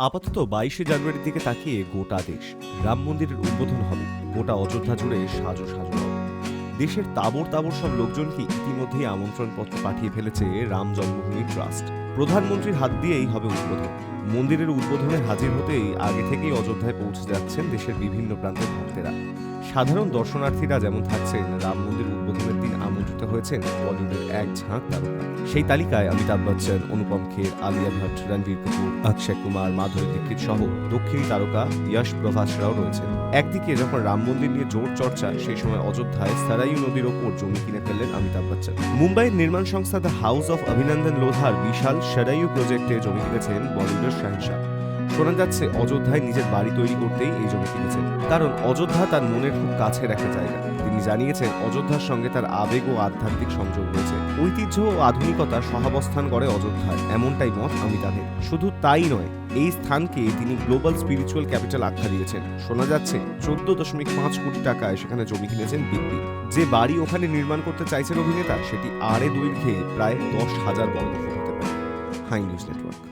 আপাতত বাইশে জানুয়ারির দিকে তাকিয়ে গোটা দেশ রাম মন্দিরের উদ্বোধন হবে। গোটা অযোধ্যা জুড়ে সাজো সাজো দেশের তাবর তাবর সব লোকজনকে ইতিমধ্যেই আমন্ত্রণপত্র পাঠিয়ে ফেলেছে রাম জন্মভূমি ট্রাস্ট। প্রধানমন্ত্রীর হাত দিয়েই হবে উদ্বোধন। মন্দিরের উদ্বোধনে হাজির হতেই আগে থেকেই অযোধ্যায় পৌঁছে যাচ্ছেন দেশের বিভিন্ন প্রান্তের ভক্তেরা। সাধারণ দর্শনার্থীরা যেমন থাকছেন রাম মন্দির আমন্ত্রিত হয়েছেন বলিউডের এক ঝাঁক তারকা সেই তালিকায় অমিতাভ বচ্চন, অনুপম খের আলিয়া ভট্ট রণবীর কাপুর, অক্ষয় কুমার, মাধুরী দীক্ষিত সহ দক্ষিণী তারকা ইয়াশ প্রভাসরাও রয়েছেন। একদিকে যখন রাম মন্দির নিয়ে জোর চর্চা, সেই সময় অযোধ্যায় সারাইউ নদীর ওপর জমি কিনে ফেললেন অমিতাভ বচ্চন। মুম্বাইয়ের নির্মাণ সংস্থা দ্য হাউস অফ অভিনন্দন লোধার বিশাল সারাইউ প্রজেক্টে জমি কিনেছেন বলিউডের শাহিনশাহ শোনা যাচ্ছে অযোধ্যায় নিজের বাড়ি তৈরি করতেই এই জমি কিনেছেন। কারণ অযোধ্যা তার মনের খুব কাছের একটা জায়গা। তিনি জানিয়েছেন, অযোধ্যার সঙ্গে তার আবেগ ও আধ্যাত্মিক সংযোগ রয়েছে। ঐতিহ্য ও আধুনিকতা সহাবস্থান করে অযোধ্যায়। এমনটাই মত অমিতাভের শুধু তাই নয়, এই স্থানকে তিনি গ্লোবাল স্পিরিচুয়াল ক্যাপিটাল আখ্যা দিয়েছেন। শোনা যাচ্ছে, চোদ্দ দশমিক পাঁচ কোটি টাকায় সেখানে জমি কিনেছেন বিপ্পি যে বাড়ি ওখানে নির্মাণ করতে চাইছেন অভিনেতা, সেটি আড়ে দৈর্ঘ্যে প্রায় দশ হাজার বর্গ ফুট হতে পারে। High news network.